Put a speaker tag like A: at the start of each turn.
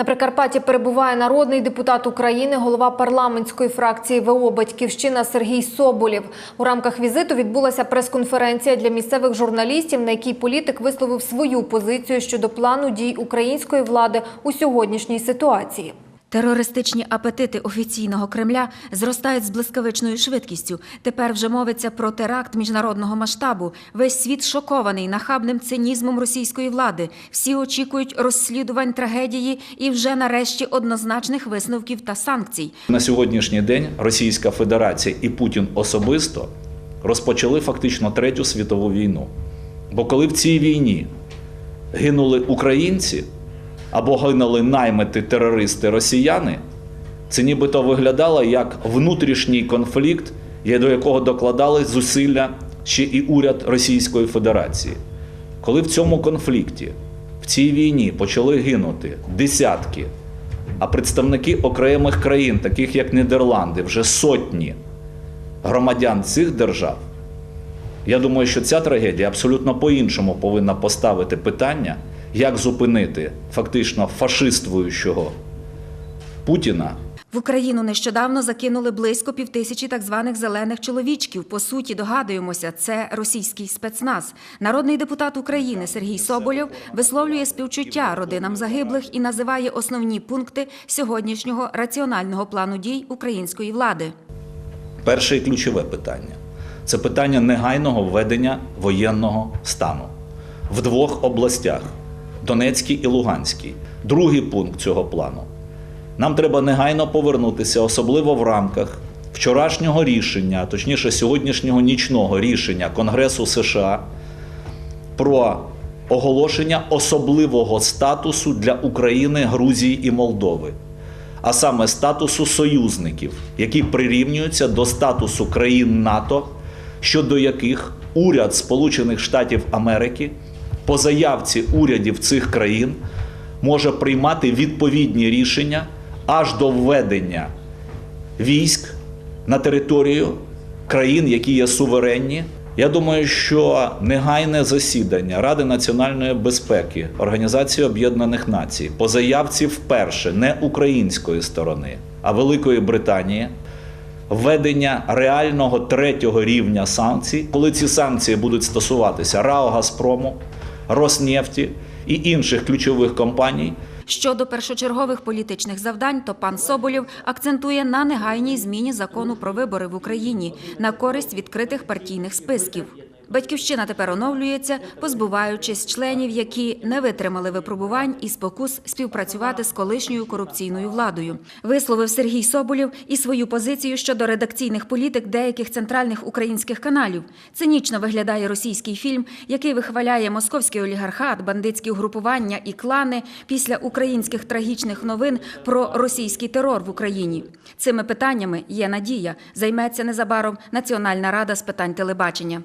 A: На Прикарпатті перебуває народний депутат України, голова парламентської фракції ВО Батьківщина Сергій Соболєв. У рамках візиту відбулася прес-конференція для місцевих журналістів, на якій політик висловив свою позицію щодо плану дій української влади у сьогоднішній ситуації.
B: Терористичні апетити офіційного Кремля зростають з блискавичною швидкістю. Тепер вже мовиться про теракт міжнародного масштабу. Весь світ шокований нахабним цинізмом російської влади. Всі очікують розслідувань трагедії і вже нарешті однозначних висновків та санкцій.
C: На сьогоднішній день Російська Федерація і Путін особисто розпочали фактично третю світову війну. Бо коли в цій війні гинули українці або гинули наймити терористи росіяни, це нібито виглядало як внутрішній конфлікт, до якого докладали зусилля ще і уряд Російської Федерації. Коли в цьому конфлікті, в цій війні почали гинути десятки, а представники окремих країн, таких як Нідерланди, вже сотні громадян цих держав, я думаю, що ця трагедія абсолютно по-іншому повинна поставити питання, як зупинити фактично фашиствуючого Путіна
B: В Україну нещодавно закинули близько півтисячі так званих зелених чоловічків. По суті, догадуємося, це російський спецназ. Народний депутат України Сергій Соболєв висловлює співчуття родинам загиблих і називає основні пункти сьогоднішнього раціонального плану дій української влади.
C: Перше і ключове питання це питання негайного введення воєнного стану в двох областях Донецькій і Луганській. Другий пункт цього плану. Нам треба негайно повернутися, особливо в рамках вчорашнього рішення, точніше сьогоднішнього нічного рішення Конгресу США про оголошення особливого статусу для України, Грузії і Молдови, а саме статусу союзників, які прирівнюються до статусу країн НАТО, щодо яких уряд Сполучених Штатів Америки по заявці урядів цих країн може приймати відповідні рішення аж до введення військ на територію країн, які є суверенні. Я думаю, що негайне засідання Ради національної безпеки Організації Об'єднаних Націй по заявці вперше не української сторони, а Великої Британії. Введення реального третього рівня санкцій, коли ці санкції будуть стосуватися РАО Газпрому, Роснефті і інших ключових компаній,
B: Щодо першочергових політичних завдань, то пан Соболєв акцентує на негайній зміні закону про вибори в Україні на користь відкритих партійних списків. Батьківщина тепер оновлюється, позбуваючись членів, які не витримали випробувань і спокус співпрацювати з колишньою корупційною владою. Висловив Сергій Соболєв і свою позицію щодо редакційних політик деяких центральних українських каналів. Цинічно виглядає російський фільм, який вихваляє московський олігархат, бандитські угрупування і клани після українських трагічних новин про російський терор в Україні. Цими питаннями є надія. Займеться незабаром Національна рада з питань телебачення.